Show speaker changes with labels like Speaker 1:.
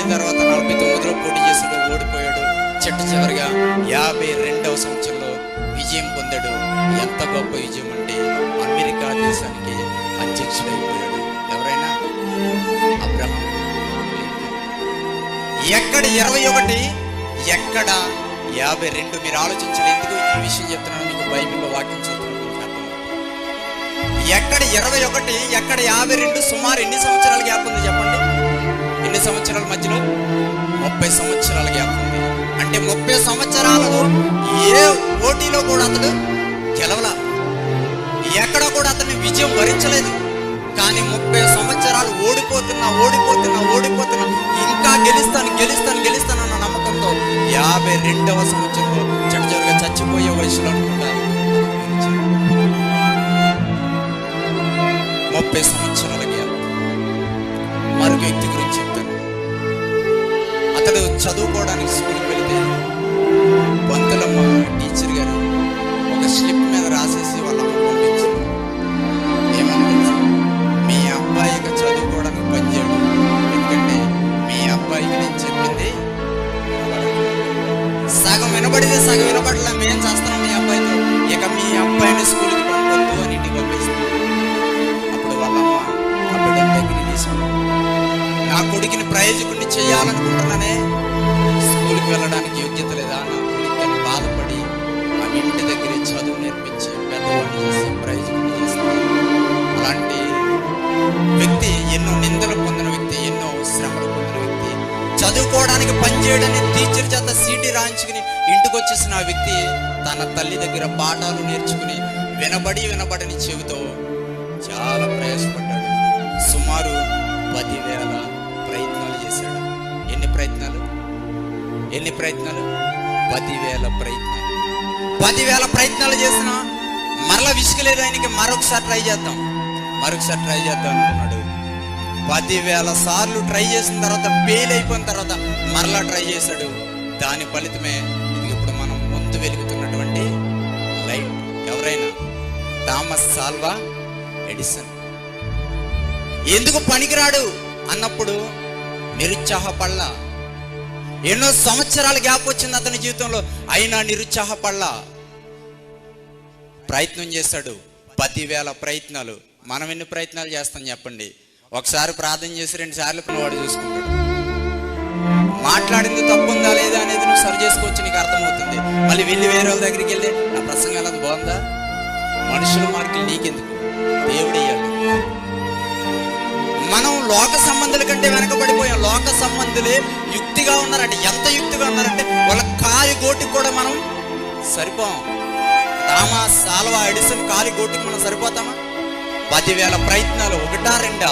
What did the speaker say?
Speaker 1: ఏడు తర్వాత నలభై తొమ్మిదిలో పోటీ చేసాడు ఓడిపోయాడు. చెట్టు చివరిగా యాభై రెండవ సంవత్సరంలో విజయం పొందాడు. ఎంత గొప్ప విజయం అంటే అమెరికా దేశానికి అధ్యక్షుడైపోయాడు. ఎవరైనా? అబ్రహం ఎక్కడ ఇరవై ఒకటి? ఎక్కడ? యాభై రెండు. మీరు ఆలోచించండి. ఎందుకు ఈ విషయం చెప్తున్నాను మీకు బైబిల్లో వాక్యం చదువుతున్నాను ఎక్కడ ఇరవై ఒకటి? ఎక్కడ యాభై రెండు? సుమారు ఎన్ని సంవత్సరాలు గ్యాప్ ఉంది చెప్పండి? సంవత్సరాల మధ్యలో ముప్పై సంవత్సరాల గ్యాప్ ఉంది. అంటే ముప్పై సంవత్సరాలలో ఏ పోటీలో కూడా అతడు గెలవల. ఎక్కడ కూడా అతన్ని విజయం వరించలేదు. కానీ ముప్పై సంవత్సరాలు ఓడిపోతున్నా ఓడిపోతున్నా ఓడిపోతున్నా ఇంకా గెలుస్తాను గెలుస్తాను గెలుస్తాను అన్న నమ్మకంతో యాభై రెండవ సంవత్సరంలో చడిచడిగా చచ్చిపోయే వయసులో అనుకుంటా. ముప్పై సంవత్సరాలకి చదువుకోవడానికి స్కూల్కి వెళితే పంతులమ్మ టీచర్ గారు ఒక స్లిప్ మీద రాసేసి వాళ్ళ అమ్మ పంపించింది మీ అబ్బాయి ఇక చదువుకోవడానికి పనిచేయడం ఎందుకంటే మీ అబ్బాయికి నేను చెప్పింది సగం వినబడితే సగం వినబడలే మేం చేస్తున్నాం మీ అబ్బాయితో? ఇక మీ అబ్బాయిని స్కూల్కి పంపొద్దు అని ఇంటికి పంపిస్తాం అప్పుడు వాళ్ళమ్మ ఆ బిడ్డని దగ్గరికి తీసుకుని నా కొడుకుని ప్రయోజకుడిని చేయాలనుకుంటున్నానే వెళ్ళడానికి యోగ్యత లేదా నా బాధపడి మన ఇంటి దగ్గర చదువు నేర్పించి పెద్దవాడిని చేసి అలాంటి వ్యక్తి ఎన్నో నిందలు పొందిన వ్యక్తి ఎన్నో శ్రమలు పొందిన వ్యక్తి చదువుకోవడానికి పనిచేయడని టీచర్ చేత సీటీ రాయించుకుని ఇంటికి వచ్చేసిన ఆ వ్యక్తి తన తల్లి దగ్గర పాఠాలు నేర్చుకుని వినబడి వినబడని చెవితో చాలా ప్రయాసపడ్డాడు. సుమారు ఎన్ని ప్రయత్నాలు? పదివేల ప్రయత్నాలు. పదివేల ప్రయత్నాలు చేసిన మరలా విసుగలేదు ఆయనకి. మరొకసారి ట్రై చేద్దాం. మరొకసారి ట్రై చేద్దాం అనుకున్నాడు పదివేల సార్లు ట్రై చేసిన తర్వాత ఫెయిల్ అయిపోయిన తర్వాత మరలా ట్రై చేశాడు. దాని ఫలితమే ఇప్పుడు మనం ముందు వెలుగుతున్నటువంటి లైట్. ఎవరైనా? Thomas Alva Edison. ఎందుకు పనికిరాడు? అన్నప్పుడు నిరుత్సాహపడలా. ఎన్నో సంవత్సరాల గ్యాప్ వచ్చింది అతని జీవితంలో. అయినా నిరుత్సాహపడలా. ప్రయత్నం చేశాడు. పదివేల ప్రయత్నాలు. మనం ఎన్ని ప్రయత్నాలు చేస్తాం చెప్పండి. ఒకసారి ప్రార్థన చేసి రెండు సార్లు పిల్లవాడు చూసుకుంటాడు. మాట్లాడింది తప్పు ఉందా లేదా అనేది నువ్వు సరి చేసుకోవచ్చు నీకు అర్థమవుతుంది. మళ్ళీ వెళ్ళి వేరే వాళ్ళ దగ్గరికి వెళ్ళి నా ప్రసంగం ఎలా బాగుందా? మనుషుల మార్కులు నీకెందుకు? దేవుడి లోక సంబంధుల కంటే వెనకబడిపోయాం. లోక సంబంధులే యుక్తిగా ఉన్నారంటే ఎంత యుక్తిగా ఉన్నారంటే వాళ్ళ కాలి గోటికి కూడా మనం సరిపోం. థామస్ సాల్వా ఎడిసన్ కాలి గోటికి మనం సరిపోతామా? పదివేల ప్రయత్నాలు ఒకటా రెండా?